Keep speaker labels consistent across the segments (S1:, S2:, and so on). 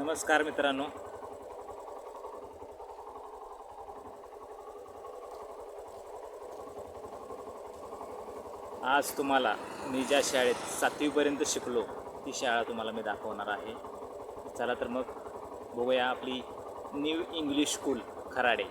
S1: नमस्कार मित्रांनो. आज तुम्हाला मी ज्या शाळेत सातवीपर्यंत शिकलो ती शाळा तुम्हाला मी दाखवणार आहे. चला तर मग बघूया आपली न्यू इंग्लिश स्कूल खराडे.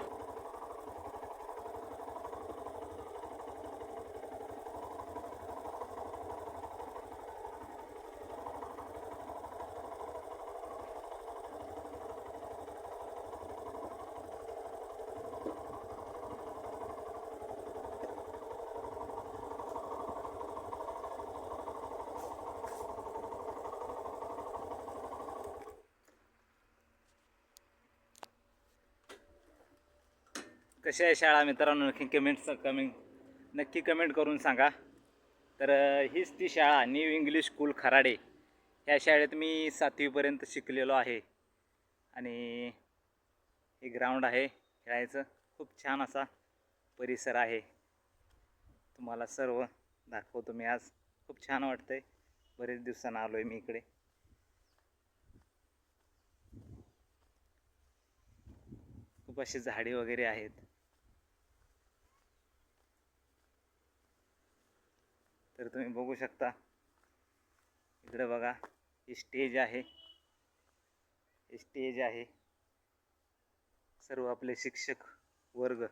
S1: कशा आहे शाळा मित्रांनो? नक्की कमेंट कमेंट नक्की कमेंट करून सांगा. तर हीच ती शाळा न्यू इंग्लिश स्कूल खराडे. ह्या शाळेत मी सातवीपर्यंत शिकलेलो आहे. आणि हे ग्राउंड आहे खेळायचं. खूप छान असा परिसर आहे. तुम्हाला सर्व दाखवतो मी आज. खूप छान वाटतंय. बरेच दिवसांना आलो आहे मी इकडे. खूप अशी झाडे वगैरे आहेत. तर तुम्ही बघू शकता. इकडे बघा ही स्टेज आहे. हे स्टेज आहे. सर्व आपले शिक्षक वर्ग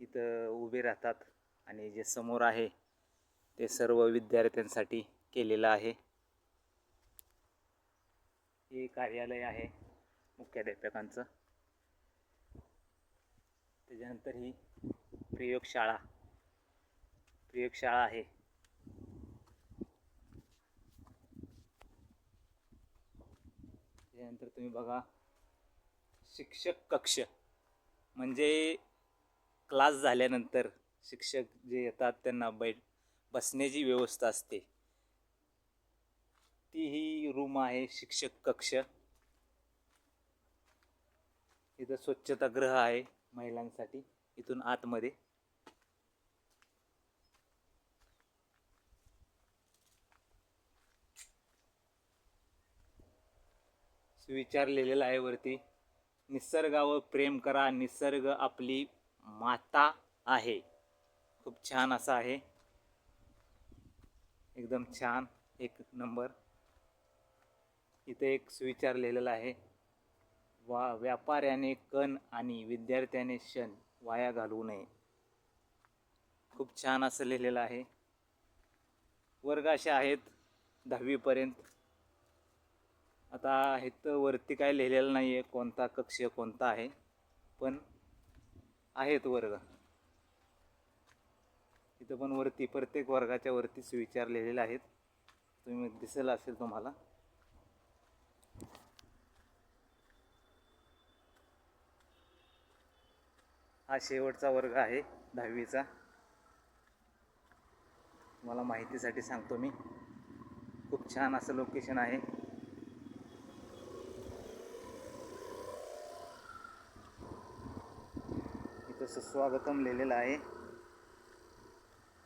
S1: इथं उभे राहतात आणि जे समोर आहे ते सर्व विद्यार्थ्यांसाठी केलेलं आहे. हे कार्यालय आहे मुख्याध्यापकांचं. त्याच्यानंतर ही प्रयोगशाळा प्रयोगशाळा आहे. त्याच्यानंतर तुम्ही बघा शिक्षक कक्ष. म्हणजे क्लास झाल्यानंतर शिक्षक जे येतात त्यांना बैठ बसण्याची व्यवस्था असते. ती ही रूम आहे शिक्षक कक्ष. इथं स्वच्छतागृह आहे महिलांसाठी इथून आतमध्ये. सुविचार लिहिलेला आहे वरती. निसर्गावर प्रेम करा निसर्ग आपली माता आहे. खूप छान असा आहे. एकदम छान एक नंबर. इथे एक सुविचार लिहिलेला आहे. वा व्यापाऱ्याने कण आणि विद्यार्थ्याने क्षण वाया घालवू नये. खूप छान असं लिहिलेलं आहे. वर्ग असे आहेत दहावीपर्यंत. आता इथं वरती काय लिहिलेलं नाही आहे कोणता कक्ष कोणता आहे पण आहेत वर्ग. इथं पण वरती प्रत्येक वर्गाच्या वरती सुविचार लिहिलेले आहेत. तुम्ही दिसेल असेल तुम्हाला. हा शेवटचा वर्ग आहे दहावीचा. तुम्हाला माहितीसाठी सांगतो मी. खूप छान असं लोकेशन आहे. इथं सुस्वागतम लिहिलेलं आहे.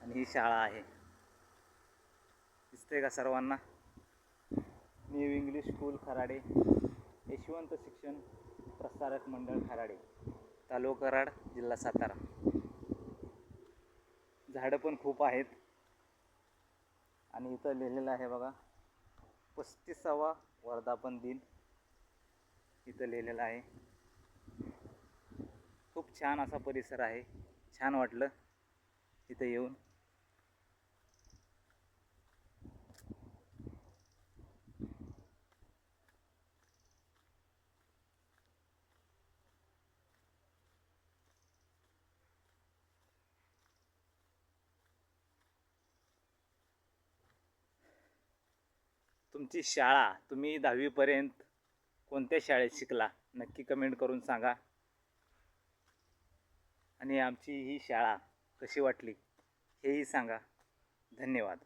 S1: आणि ही शाळा आहे. दिसते का सर्वांना? New English school Kharade Yashwant शिक्षण प्रसारक मंडळ खराडे तालुका कराड जिल्हा सातारा. झाडं पण खूप आहेत. आणि इथं लिहिलेलं आहे बघा पस्तीसावा वर्धापन दिन. इथं लिहिलेलं आहे. खूप छान असा परिसर आहे. छान वाटलं इथं येऊन. तुमची शाळा तुम्ही दहावीपर्यंत कोणत्या शाळेत शिकला? नक्की कमेंट करून सांगा. आणि आमची ही शाळा कशी वाटली हेही सांगा. धन्यवाद.